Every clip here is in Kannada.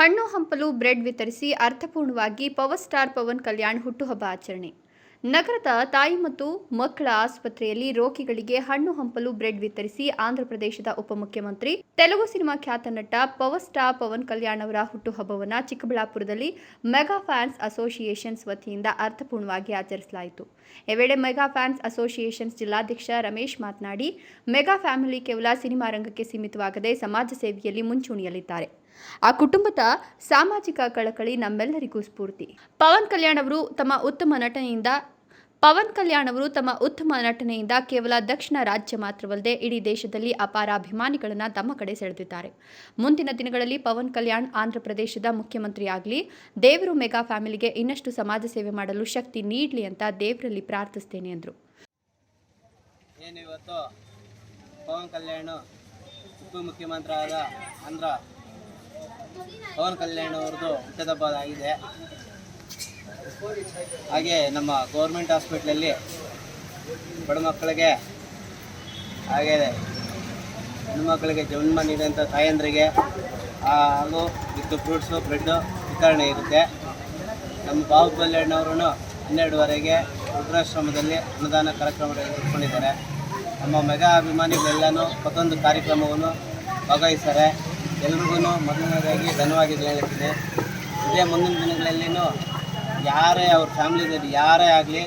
ಹಣ್ಣು ಹಂಪಲು ಬ್ರೆಡ್ ವಿತರಿಸಿ ಅರ್ಥಪೂರ್ಣವಾಗಿ ಪವರ್ ಸ್ಟಾರ್ ಪವನ್ ಕಲ್ಯಾಣ್ ಹುಟ್ಟುಹಬ್ಬ ಆಚರಣೆ. ನಗರದ ತಾಯಿ ಮತ್ತು ಮಕ್ಕಳ ಆಸ್ಪತ್ರೆಯಲ್ಲಿ ರೋಗಿಗಳಿಗೆ ಹಣ್ಣು ಹಂಪಲು ಬ್ರೆಡ್ ವಿತರಿಸಿ ಆಂಧ್ರಪ್ರದೇಶದ ಉಪಮುಖ್ಯಮಂತ್ರಿ, ತೆಲುಗು ಸಿನಿಮಾ ಖ್ಯಾತ ನಟ ಪವರ್ ಸ್ಟಾರ್ ಪವನ್ ಕಲ್ಯಾಣ್ ಅವರ ಹುಟ್ಟುಹಬ್ಬವನ್ನು ಚಿಕ್ಕಬಳ್ಳಾಪುರದಲ್ಲಿ ಮೆಗಾ ಫ್ಯಾನ್ಸ್ ಅಸೋಸಿಯೇಷನ್ಸ್ ವತಿಯಿಂದ ಅರ್ಥಪೂರ್ಣವಾಗಿ ಆಚರಿಸಲಾಯಿತು. ಈ ವೇಳೆ ಮೆಗಾ ಫ್ಯಾನ್ಸ್ ಅಸೋಸಿಯೇಷನ್ಸ್ ಜಿಲ್ಲಾಧ್ಯಕ್ಷ ರಮೇಶ್ ಮಾತನಾಡಿ, ಮೆಗಾ ಫ್ಯಾಮಿಲಿ ಕೇವಲ ಸಿನಿಮಾ ರಂಗಕ್ಕೆ ಸೀಮಿತವಾಗದೆ ಸಮಾಜ ಸೇವೆಯಲ್ಲಿ ಮುಂಚೂಣಿಯಲ್ಲಿದ್ದಾರೆ. ಆ ಕುಟುಂಬದ ಸಾಮಾಜಿಕ ಕಳಕಳಿ ನಮ್ಮೆಲ್ಲರಿಗೂ ಸ್ಫೂರ್ತಿ. ಪವನ್ ಕಲ್ಯಾಣ್ ಅವರು ತಮ್ಮ ಉತ್ತಮ ನಟನೆಯಿಂದ, ಪವನ್ ಕಲ್ಯಾಣ್ ಅವರು ತಮ್ಮ ಉತ್ತಮ ನಟನೆಯಿಂದ ಕೇವಲ ದಕ್ಷಿಣ ರಾಜ್ಯ ಮಾತ್ರವಲ್ಲದೆ ಇಡೀ ದೇಶದಲ್ಲಿ ಅಪಾರ ಅಭಿಮಾನಿಗಳನ್ನು ತಮ್ಮ ಕಡೆ ಸೆಳೆದಿದ್ದಾರೆ. ಮುಂದಿನ ದಿನಗಳಲ್ಲಿ ಪವನ್ ಕಲ್ಯಾಣ್ ಆಂಧ್ರಪ್ರದೇಶದ ಮುಖ್ಯಮಂತ್ರಿಯಾಗಲಿ ದೇವರು ಮೆಗಾ ಫ್ಯಾಮಿಲಿಗೆ ಇನ್ನಷ್ಟು ಸಮಾಜ ಸೇವೆ ಮಾಡಲು ಶಕ್ತಿ ನೀಡಲಿ ಅಂತ ದೇವರಲ್ಲಿ ಪ್ರಾರ್ಥಿಸ್ತೇನೆ ಎಂದರು ಪವನ್ ಕಲ್ಯಾಣ್ ಉಪಮುಖ್ಯಮಂತ್ರಿ ಆದ ಆಂಧ್ರ ಪವನ್ ಕಲ್ಯಾಣ್ ಅವ್ರದ್ದು ಹುಟ್ಟದಬ್ಬ ಆಗಿದೆ. ಹಾಗೆ ನಮ್ಮ ಗೌರ್ಮೆಂಟ್ ಹಾಸ್ಪಿಟ್ಲಲ್ಲಿ ಬಡ ಮಕ್ಕಳಿಗೆ ಹಾಗೆ ಮಕ್ಕಳಿಗೆ ಜನ್ಮ ನೀಡಿದಂಥ ತಾಯಂದ್ರಿಗೆ ಹಾಗೂ ವಿತ್ ಫ್ರೂಟ್ಸು ಬ್ರೆಡ್ಡು ವಿತರಣೆ ಇರುತ್ತೆ. ನಮ್ಮ ಬಾಬು ಕಲ್ಯಾಣವರು ಹನ್ನೆರಡುವರೆಗೆ ವೃದ್ಧಾಶ್ರಮದಲ್ಲಿ ಅನುದಾನ ಕಾರ್ಯಕ್ರಮ ಇಟ್ಕೊಂಡಿದ್ದಾರೆ. ನಮ್ಮ ಮೆಗಾ ಅಭಿಮಾನಿಗಳೆಲ್ಲನೂ ಮತ್ತೊಂದು ಕಾರ್ಯಕ್ರಮವನ್ನು ಭಾಗವಹಿಸ್ತಾರೆ. ಎಲ್ರಿಗೂ ಮೊದಲನೇದಾಗಿ ಧನ್ಯವಾದಗಳು ಹೇಳ್ತೀನಿ ಇದೇ ಮುಂದಿನ ದಿನಗಳಲ್ಲಿನೂ ಯಾರೇ ಅವ್ರ ಫ್ಯಾಮ್ಲಿದಲ್ಲಿ ಯಾರೇ ಆಗಲಿ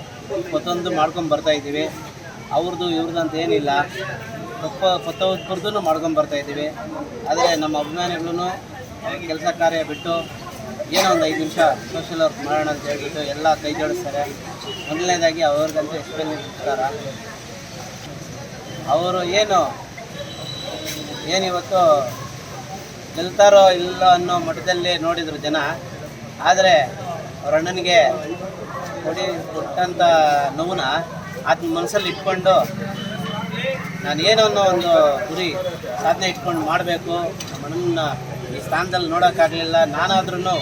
ಮತ್ತೊಂದು ಮಾಡ್ಕೊಂಡು ಬರ್ತಾ ಇದ್ದೀವಿ. ಅವ್ರದ್ದು ಇವ್ರದ್ದು ಅಂತ ಏನಿಲ್ಲ. ಕೊಪ್ಪ ಕೊತ್ತೊಬ್ಬರದ್ದು ಮಾಡ್ಕೊಂಡು ಬರ್ತಾ ಇದ್ದೀವಿ. ಆದರೆ ನಮ್ಮ ಅಭಿಮಾನಿಗಳು ಕೆಲಸ ಕಾರ್ಯ ಬಿಟ್ಟು ಏನೋ ಒಂದು ಐದು ನಿಮಿಷ ಸೋಷಿಯಲ್ ವರ್ಕ್ ಮಾಡೋಣ ಅಂತ ಹೇಳ್ಬಿಟ್ಟು ಎಲ್ಲ ಕೈ ಜೋಡಿಸ್ತಾರೆ. ಮೊದಲನೇದಾಗಿ ಅವ್ರಿಗಂತೂ ಎಕ್ಸ್ಪೀರಿಯನ್ಸ್ ಇರ್ತಾರ ಅವರು ಏನು ಏನಿವತ್ತು ಗೆಲ್ತಾರೋ ಇಲ್ಲ ಅನ್ನೋ ಮಠದಲ್ಲಿ ನೋಡಿದ್ರು ಜನ. ಆದರೆ ಅವ್ರ ಅಣ್ಣನಿಗೆ ಕೊಡಿ ಕೊಟ್ಟಂಥ ನೋವನ್ನ ಆತನ ಮನಸ್ಸಲ್ಲಿ ಇಟ್ಕೊಂಡು ನಾನು ಏನೋ ಅನ್ನೋ ಒಂದು ಗುರಿ ಸಾಧನೆ ಇಟ್ಕೊಂಡು ಮಾಡಬೇಕು. ನಮ್ಮ ಈ ಸ್ಥಾನದಲ್ಲಿ ನೋಡೋಕ್ಕಾಗಲಿಲ್ಲ. ನಾನಾದ್ರೂ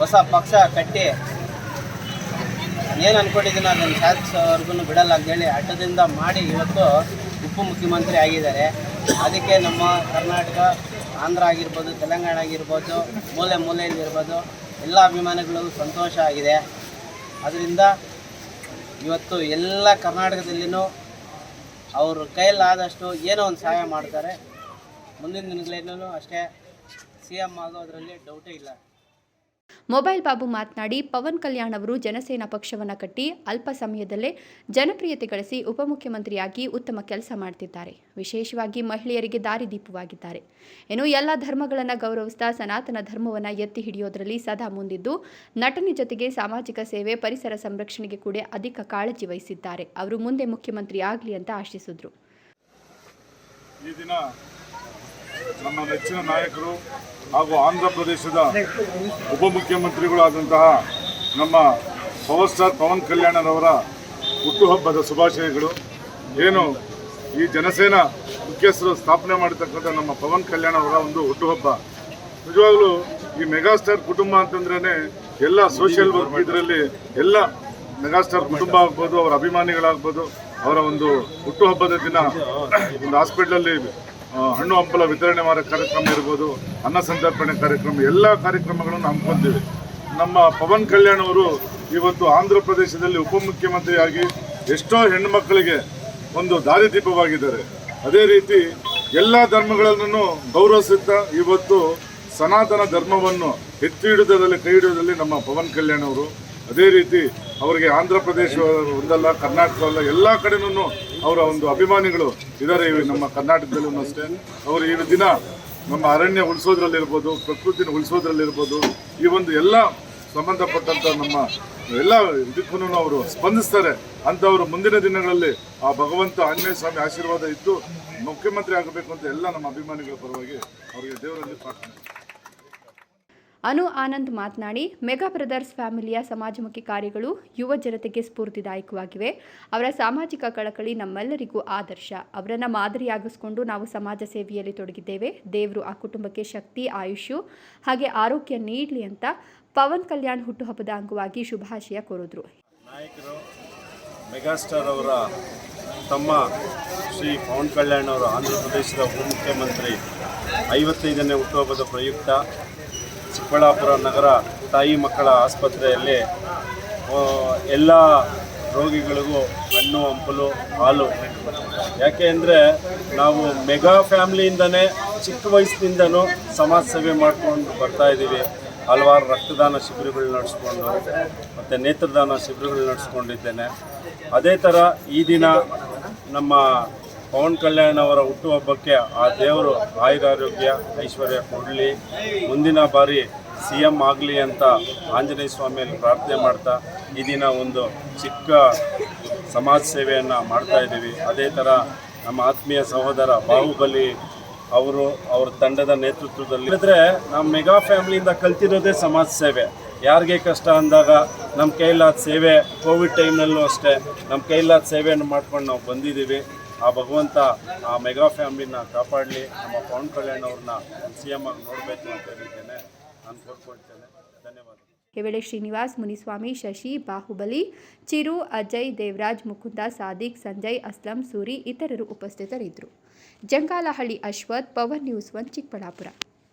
ಹೊಸ ಪಕ್ಷ ಕಟ್ಟಿ ಏನು ಅಂದ್ಕೊಂಡಿದ್ದೀನೋ ಅದನ್ನು ಸಾಧಿಸೋವರೆಗೂ ಬಿಡಲ್ಲ ಅಂತೇಳಿ ಅಡ್ಡದಿಂದ ಮಾಡಿ ಇವತ್ತು ಉಪಮುಖ್ಯಮಂತ್ರಿ ಆಗಿದ್ದಾರೆ. ಅದಕ್ಕೆ ನಮ್ಮ ಕರ್ನಾಟಕ ಆಂಧ್ರ ಆಗಿರ್ಬೋದು, ತೆಲಂಗಾಣ ಆಗಿರ್ಬೋದು, ಮೂಲೆ ಮೂಲೆಯಲ್ಲಿರ್ಬೋದು, ಎಲ್ಲ ಅಭಿಮಾನಿಗಳಿಗೂ ಸಂತೋಷ ಆಗಿದೆ. ಅದರಿಂದ ಇವತ್ತು ಎಲ್ಲ ಕರ್ನಾಟಕದಲ್ಲಿನೂ ಅವರು ಕೈಯಲ್ಲಾದಷ್ಟು ಏನೋ ಒಂದು ಸಹಾಯ ಮಾಡ್ತಾರೆ. ಮುಂದಿನ ದಿನಗಳೇನೂ ಅಷ್ಟೇ ಸಿ ಎಂ ಆಗೋದ್ರಲ್ಲಿ ಡೌಟೇ ಇಲ್ಲ. ಮೊಬೈಲ್ ಬಾಬು ಮಾತನಾಡಿ, ಪವನ್ ಕಲ್ಯಾಣ್ ಅವರು ಜನಸೇನಾ ಪಕ್ಷವನ್ನು ಕಟ್ಟಿ ಅಲ್ಪ ಸಮಯದಲ್ಲೇ ಜನಪ್ರಿಯತೆ ಗಳಿಸಿ ಉಪಮುಖ್ಯಮಂತ್ರಿಯಾಗಿ ಉತ್ತಮ ಕೆಲಸ ಮಾಡ್ತಿದ್ದಾರೆ. ವಿಶೇಷವಾಗಿ ಮಹಿಳೆಯರಿಗೆ ದಾರಿದೀಪವಾಗಿದ್ದಾರೆ ಏನು ಎಲ್ಲ ಧರ್ಮಗಳನ್ನು ಗೌರವಿಸ್ತಾ ಸನಾತನ ಧರ್ಮವನ್ನು ಎತ್ತಿ ಹಿಡಿಯೋದರಲ್ಲಿ ಸದಾ ಮುಂದಿದ್ದು, ನಟನೆ ಜೊತೆಗೆ ಸಾಮಾಜಿಕ ಸೇವೆ, ಪರಿಸರ ಸಂರಕ್ಷಣೆಗೆ ಕೂಡ ಅಧಿಕ ಕಾಳಜಿ ವಹಿಸಿದ್ದಾರೆ. ಅವರು ಮುಂದೆ ಮುಖ್ಯಮಂತ್ರಿ ಆಗಲಿ ಅಂತ ಆಶಿಸಿದ್ರು. ನಮ್ಮ ನೆಚ್ಚಿನ ನಾಯಕರು ಹಾಗೂ ಆಂಧ್ರ ಪ್ರದೇಶದ ಉಪಮುಖ್ಯಮಂತ್ರಿಗಳಾದಂತಹ ನಮ್ಮ ಪವರ್ ಸ್ಟಾರ್ ಪವನ್ ಕಲ್ಯಾಣರವರ ಹುಟ್ಟುಹಬ್ಬದ ಶುಭಾಶಯಗಳು. ಏನು ಈ ಜನಸೇನ ಮುಖ್ಯಸ್ಥರು ಸ್ಥಾಪನೆ ಮಾಡಿರ್ತಕ್ಕಂಥ ನಮ್ಮ ಪವನ್ ಕಲ್ಯಾಣ ಅವರ ಒಂದು ಹುಟ್ಟುಹಬ್ಬ. ನಿಜವಾಗ್ಲೂ ಈ ಮೆಗಾಸ್ಟಾರ್ ಕುಟುಂಬ ಅಂತಂದ್ರೇ ಎಲ್ಲ ಸೋಷಿಯಲ್ ವರ್ಕ್ ಇದರಲ್ಲಿ ಎಲ್ಲ ಮೆಗಾಸ್ಟಾರ್ ಕುಟುಂಬ ಆಗ್ಬೋದು, ಅವರ ಅಭಿಮಾನಿಗಳಾಗ್ಬೋದು, ಅವರ ಒಂದು ಹುಟ್ಟುಹಬ್ಬದ ದಿನ. ಒಂದು ಹಾಸ್ಪಿಟ್ಲಲ್ಲಿ ಹಣ್ಣು ಹಂಪಲ ವಿತರಣೆ ಮಾಡೋ ಕಾರ್ಯಕ್ರಮ ಇರ್ಬೋದು, ಅನ್ನ ಸಂತರ್ಪಣೆ ಕಾರ್ಯಕ್ರಮ, ಎಲ್ಲ ಕಾರ್ಯಕ್ರಮಗಳನ್ನು ಹಮ್ಮಿಕೊಂಡಿವೆ ನಮ್ಮ ಪವನ್ ಕಲ್ಯಾಣ್ ಅವರು ಇವತ್ತು ಆಂಧ್ರ ಪ್ರದೇಶದಲ್ಲಿ ಉಪಮುಖ್ಯಮಂತ್ರಿಯಾಗಿ ಎಷ್ಟೋ ಹೆಣ್ಣುಮಕ್ಕಳಿಗೆ ಒಂದು ದಾರಿದೀಪವಾಗಿದ್ದಾರೆ. ಅದೇ ರೀತಿ ಎಲ್ಲ ಧರ್ಮಗಳನ್ನು ಗೌರವಿಸುತ್ತಾ ಇವತ್ತು ಸನಾತನ ಧರ್ಮವನ್ನು ಎತ್ತಿ ಹಿಡಿದದಲ್ಲಿ, ಕೈ ಹಿಡಿಯೋದಲ್ಲಿ ನಮ್ಮ ಪವನ್ ಕಲ್ಯಾಣ್ ಅವರು. ಅದೇ ರೀತಿ ಅವರಿಗೆ ಆಂಧ್ರ ಪ್ರದೇಶ ಒಂದಲ್ಲ, ಕರ್ನಾಟಕ ಅಲ್ಲ, ಎಲ್ಲ ಕಡೆನೂ ಅವರ ಒಂದು ಅಭಿಮಾನಿಗಳು ಇದ್ದಾರೆ ನಮ್ಮ ಕರ್ನಾಟಕದಲ್ಲೂ ಅಷ್ಟೇ. ಅವರು ಈ ದಿನ ನಮ್ಮ ಅರಣ್ಯ ಉಳಿಸೋದ್ರಲ್ಲಿರ್ಬೋದು, ಪ್ರಕೃತಿನ ಉಳಿಸೋದ್ರಲ್ಲಿರ್ಬೋದು, ಈ ಒಂದು ಎಲ್ಲ ಸಂಬಂಧಪಟ್ಟಂತ ನಮ್ಮ ಎಲ್ಲ ಇದಕ್ಕೂ ಅವರು ಸ್ಪಂದಿಸ್ತಾರೆ. ಅಂಥವರು ಮುಂದಿನ ದಿನಗಳಲ್ಲಿ ಆ ಭಗವಂತ ಆಂಜನೇಯ ಸ್ವಾಮಿ ಆಶೀರ್ವಾದ ಇದ್ದು ಮುಖ್ಯಮಂತ್ರಿ ಆಗಬೇಕು ಅಂತ ಎಲ್ಲ ನಮ್ಮ ಅಭಿಮಾನಿಗಳ ಪರವಾಗಿ ಅವರಿಗೆ ದೇವರಲ್ಲಿ ಪ್ರಾರ್ಥನೆ. ಅನು ಆನಂದ್ ಮಾತನಾಡಿ, ಮೆಗಾ ಬ್ರದರ್ಸ್ ಫ್ಯಾಮಿಲಿಯ ಸಮಾಜಮುಖಿ ಕಾರ್ಯಗಳು ಯುವ ಜನತೆಗೆ ಸ್ಫೂರ್ತಿದಾಯಕವಾಗಿವೆ. ಅವರ ಸಾಮಾಜಿಕ ಕಳಕಳಿ ನಮ್ಮೆಲ್ಲರಿಗೂ ಆದರ್ಶ. ಅವರನ್ನು ಮಾದರಿಯಾಗಿಸಿಕೊಂಡು ನಾವು ಸಮಾಜ ಸೇವೆಯಲ್ಲಿ ತೊಡಗಿದ್ದೇವೆ. ದೇವರು ಆ ಕುಟುಂಬಕ್ಕೆ ಶಕ್ತಿ ಆಯುಷು ಹಾಗೆ ಆರೋಗ್ಯ ನೀಡಲಿ ಅಂತ ಪವನ್ ಕಲ್ಯಾಣ್ ಹುಟ್ಟುಹಬ್ಬದ ಅಂಗವಾಗಿ ಶುಭಾಶಯ ಕೋರಿದ್ರು. ಮೆಗಾಸ್ಟಾರ್ ಅವರ ತಮ್ಮ ಶ್ರೀ ಪವನ್ ಕಲ್ಯಾಣ್ ಅವರು ಆಂಧ್ರ ಪ್ರದೇಶದ ಉಪಮುಖ್ಯಮಂತ್ರಿ ಐವತ್ತೈದನೇ ಹುಟ್ಟುಹಬ್ಬದ ಪ್ರಯುಕ್ತ ಚಿಕ್ಕಬಳ್ಳಾಪುರ ನಗರ ತಾಯಿ ಮಕ್ಕಳ ಆಸ್ಪತ್ರೆಯಲ್ಲಿ ಎಲ್ಲ ರೋಗಿಗಳಿಗೂ ಹಣ್ಣು, ಹಂಪಲು, ಹಾಲು. ಯಾಕೆ ಅಂದರೆ ನಾವು ಮೆಗಾ ಫ್ಯಾಮ್ಲಿಯಿಂದನೇ ಚಿಕ್ಕ ವಯಸ್ಸಿನಿಂದನೂ ಸಮಾಜ ಸೇವೆ ಮಾಡ್ಕೊಂಡು ಬರ್ತಾ ಇದ್ದೀವಿ. ಹಲವಾರು ರಕ್ತದಾನ ಶಿಬಿರಗಳು ನಡೆಸ್ಕೊಂಡು, ಮತ್ತು ನೇತ್ರದಾನ ಶಿಬಿರಗಳು ನಡೆಸ್ಕೊಂಡಿದ್ದೇನೆ. ಅದೇ ಥರ ಈ ದಿನ ನಮ್ಮ ಪವನ್ ಕಲ್ಯಾಣ್ ಅವರ ಹುಟ್ಟುಹಬ್ಬಕ್ಕೆ ಆ ದೇವರು ಆಯುರಾರೋಗ್ಯ, ಐಶ್ವರ್ಯ ಕೊಡಲಿ. ಮುಂದಿನ ಬಾರಿ ಸಿ ಎಂ ಆಗಲಿ ಅಂತ ಆಂಜನೇಯ ಸ್ವಾಮಿಯಲ್ಲಿ ಪ್ರಾರ್ಥನೆ ಮಾಡ್ತಾ ಈ ದಿನ ಒಂದು ಚಿಕ್ಕ ಸಮಾಜ ಸೇವೆಯನ್ನು ಮಾಡ್ತಾ ಇದ್ದೀವಿ. ಅದೇ ಥರ ನಮ್ಮ ಆತ್ಮೀಯ ಸಹೋದರ ಬಾಹುಬಲಿ ಅವರು ಅವ್ರ ತಂಡದ ನೇತೃತ್ವದಲ್ಲಿ ಇದ್ರೆ ನಮ್ಮ ಮೆಗಾ ಫ್ಯಾಮಿಲಿಯಿಂದ ಕಲ್ತಿರೋದೇ ಸಮಾಜ ಸೇವೆ. ಯಾರಿಗೆ ಕಷ್ಟ ಅಂದಾಗ ನಮ್ಮ ಕೈಲಾದ ಸೇವೆ, ಕೋವಿಡ್ ಟೈಮ್ನಲ್ಲೂ ಅಷ್ಟೇ, ನಮ್ಮ ಕೈಲಾದ ಸೇವೆಯನ್ನು ಮಾಡ್ಕೊಂಡು ನಾವು ಬಂದಿದ್ದೀವಿ. ಆ ಭಗವಂತ ಆ ಮೆಗಾ ಫ್ಯಾಮಿಲಿನ ಕಾಪಾಡಲಿ, ನಮ್ಮ ಪವನ್ ಕಲ್ಯಾಣ್ ಅವ್ರನ್ನ ಸಿ ಎಂ ಆಗಿ ನೋಡಬೇಕು ಅಂತ ಹೇಳಿದ್ದೇನೆ. ನಾನು ಕೋರ್ಕೊಳ್ತೇನೆ. ಧನ್ಯವಾದ ಈ ಶ್ರೀನಿವಾಸ್, ಮುನಿಸ್ವಾಮಿ, ಶಶಿ, ಬಾಹುಬಲಿ, ಚಿರು, ಅಜಯ್, ದೇವರಾಜ್, ಮುಕುಂದ, ಸಾದಿಕ್, ಸಂಜಯ್, ಅಸ್ಲಂ, ಸೂರಿ ಇತರರು ಉಪಸ್ಥಿತರಿದ್ದರು. Jangalahalli Ashwath power news one Chikkaballapur.